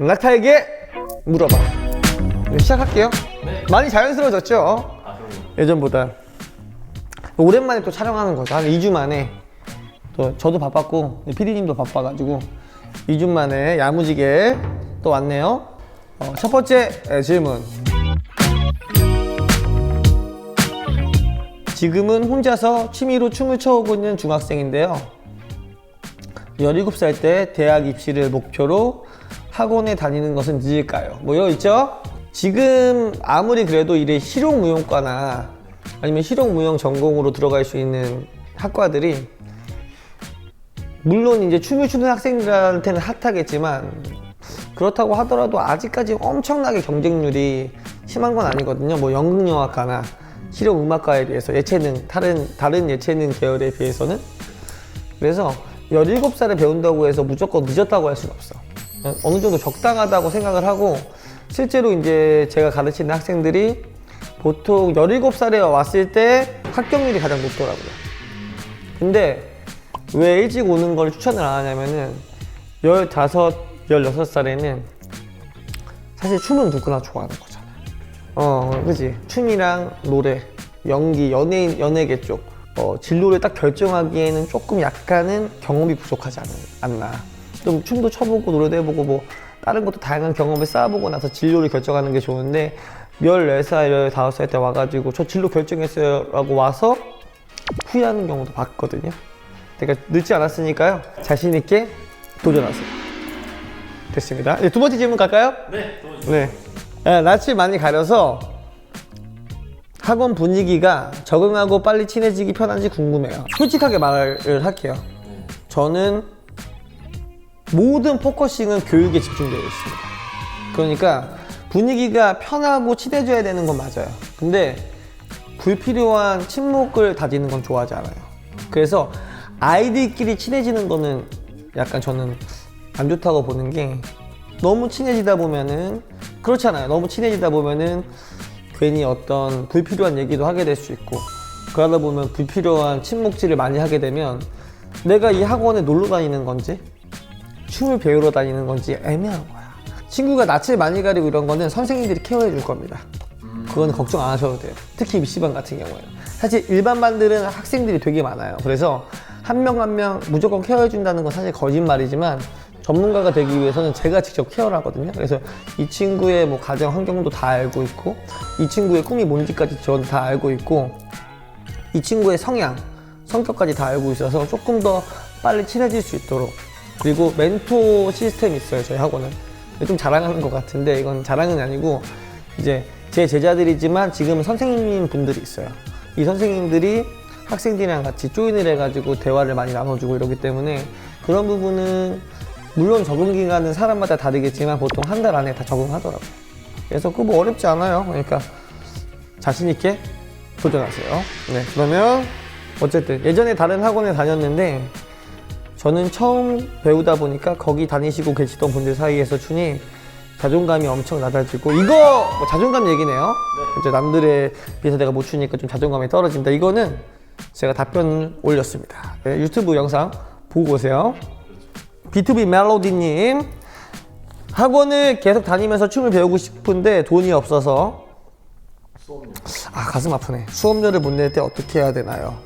낙타에게 물어봐. 네, 시작할게요. 많이 자연스러워졌죠? 예전보다. 오랜만에 또 촬영하는 거죠. 한 2주 만에. 또 저도 바빴고, 피디님도 바빠가지고, 2주 만에 야무지게 또 왔네요. 어, 첫 번째 에, 질문. 지금은 혼자서 취미로 춤을 춰오고 있는 중학생인데요. 17살 때 대학 입시를 목표로 학원에 다니는 것은 늦을까요? 뭐 이거 있죠? 지금 아무리 그래도 이래 실용무용과나 아니면 실용무용 전공으로 들어갈 수 있는 학과들이 물론 이제 춤을 추는 학생들한테는 핫하겠지만 그렇다고 하더라도 아직까지 엄청나게 경쟁률이 심한 건 아니거든요. 뭐 연극영화과나 실용음악과에 비해서 예체능 다른 다른 예체능 계열에 비해서는 그래서 17살에 배운다고 해서 무조건 늦었다고 할 수는 없어. 어느 정도 적당하다고 생각을 하고 실제로 이제 제가 가르치는 학생들이 보통 17살에 왔을 때 합격률이 가장 높더라고요. 근데 왜 일찍 오는 걸 추천을 안 하냐면은 15, 16살에는 사실 춤은 누구나 좋아하는 거잖아요. 어, 그지? 춤이랑 노래, 연기, 연예인, 연예계 쪽, 어, 진로를 딱 결정하기에는 조금 약간은 경험이 부족하지 않, 않나. 좀 춤도 춰보고 노래도 해보고 뭐 다른 것도 다양한 경험을 쌓아보고 나서 진로를 결정하는 게 좋은데 14살, 15살 때 와가지고 저 진로 결정했어요 라고 와서 후회하는 경우도 봤거든요. 그러니까 늦지 않았으니까요. 자신있게 도전하세요. 됐습니다. 이제 두 번째 질문 갈까요? 네, 또 네. 예, 낯을 많이 가려서 학원 분위기가 적응하고 빨리 친해지기 편한지 궁금해요. 솔직하게 말을 할게요. 저는 모든 포커싱은 교육에 집중되어 있습니다. 그러니까 분위기가 편하고 친해져야 되는 건 맞아요. 근데 불필요한 침묵을 다지는 건 좋아하지 않아요. 그래서 아이들끼리 친해지는 거는 약간 저는 안 좋다고 보는 게 너무 친해지다 보면은 그렇잖아요. 너무 친해지다 보면은 괜히 어떤 불필요한 얘기도 하게 될 수 있고 그러다 보면 불필요한 침묵질을 많이 하게 되면 내가 이 학원에 놀러 다니는 건지 춤을 배우러 다니는 건지 애매한 거야. 친구가 낯을 많이 가리고 이런 거는 선생님들이 케어해 줄 겁니다. 그건 걱정 안 하셔도 돼요. 특히 입시반 같은 경우에는. 사실 일반 반들은 학생들이 되게 많아요. 그래서 한 명 한 명 무조건 케어해 준다는 건 사실 거짓말이지만 전문가가 되기 위해서는 제가 직접 케어를 하거든요. 그래서 이 친구의 뭐 가정 환경도 다 알고 있고 이 친구의 꿈이 뭔지까지 전 다 알고 있고 이 친구의 성향, 성격까지 다 알고 있어서 조금 더 빨리 친해질 수 있도록 그리고 멘토 시스템이 있어요 저희 학원은. 좀 자랑하는 것 같은데 이건 자랑은 아니고 이제 제 제자들이지만 지금 선생님 분들이 있어요. 이 선생님들이 학생들이랑 같이 조인을 해가지고 대화를 많이 나눠주고 이러기 때문에 그런 부분은 물론 적응 기간은 사람마다 다르겠지만 보통 한 달 안에 다 적응하더라고요. 그래서 그거 뭐 어렵지 않아요. 그러니까 자신 있게 도전하세요. 네, 그러면 어쨌든 예전에 다른 학원에 다녔는데 저는 처음 배우다 보니까 거기 다니시고 계시던 분들 사이에서 추니 자존감이 엄청 낮아지고 이거 뭐 자존감 얘기네요. 이제 남들에 비해서 내가 못 추니까 좀 자존감이 떨어진다. 이거는 제가 답변을 올렸습니다. 네, 유튜브 영상 보고 오세요. B2B 멜로디님 학원을 계속 다니면서 춤을 배우고 싶은데 돈이 없어서 아 가슴 아프네 수업료를 못 낼 때 어떻게 해야 되나요?